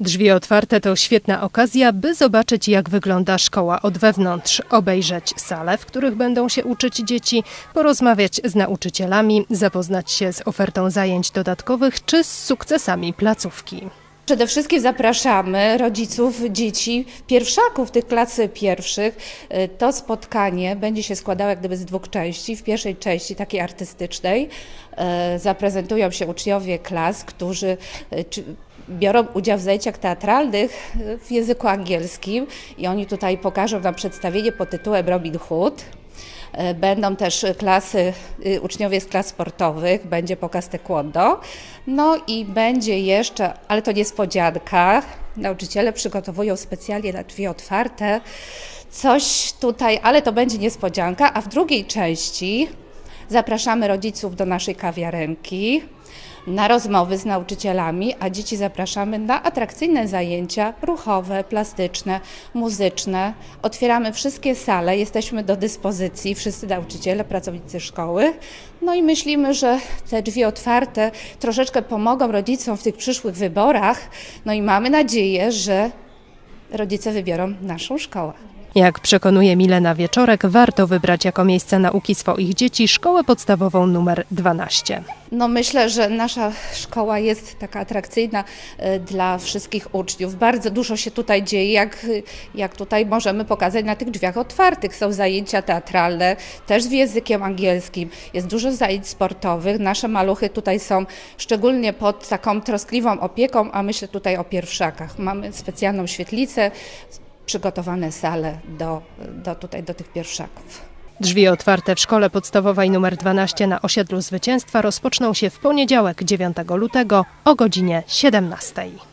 Drzwi otwarte to świetna okazja, by zobaczyć, jak wygląda szkoła od wewnątrz, obejrzeć sale, w których będą się uczyć dzieci, porozmawiać z nauczycielami, zapoznać się z ofertą zajęć dodatkowych czy z sukcesami placówki. Przede wszystkim zapraszamy rodziców dzieci pierwszaków tych klas pierwszych. Y, To spotkanie będzie się składało jak gdyby z dwóch części. W pierwszej części, takiej artystycznej, y, zaprezentują się uczniowie klas, którzy y, biorą udział w zajęciach teatralnych w języku angielskim i oni tutaj pokażą nam przedstawienie pod tytułem Robin Hood. E, Będą też klasy, y, uczniowie z klas sportowych, będzie pokaz taekwondo. No i będzie jeszcze, ale to niespodzianka, nauczyciele przygotowują specjalnie na drzwi otwarte coś tutaj, ale to będzie niespodzianka, a w drugiej części zapraszamy rodziców do naszej kawiarenki na rozmowy z nauczycielami, a dzieci zapraszamy na atrakcyjne zajęcia ruchowe, plastyczne, muzyczne. Otwieramy wszystkie sale, jesteśmy do dyspozycji, wszyscy nauczyciele, pracownicy szkoły. No i myślimy, że te drzwi otwarte troszeczkę pomogą rodzicom w tych przyszłych wyborach. No i mamy nadzieję, że rodzice wybiorą naszą szkołę. Jak przekonuje Milena Wieczorek, warto wybrać jako miejsce nauki swoich dzieci szkołę podstawową numer 12. No myślę, że nasza szkoła jest taka atrakcyjna e, dla wszystkich uczniów. Bardzo dużo się tutaj dzieje, jak, jak tutaj możemy pokazać na tych drzwiach otwartych. Są zajęcia teatralne, też z językiem angielskim. Jest dużo zajęć sportowych. Nasze maluchy tutaj są szczególnie pod taką troskliwą opieką, a myślę tutaj o pierwszakach. Mamy specjalną świetlicę, przygotowane sale do, do, tutaj, do tych pierwszaków. Drzwi otwarte w szkole podstawowej numer 12 na osiedlu Zwycięstwa rozpoczną się w poniedziałek 9 lutego o godzinie 17.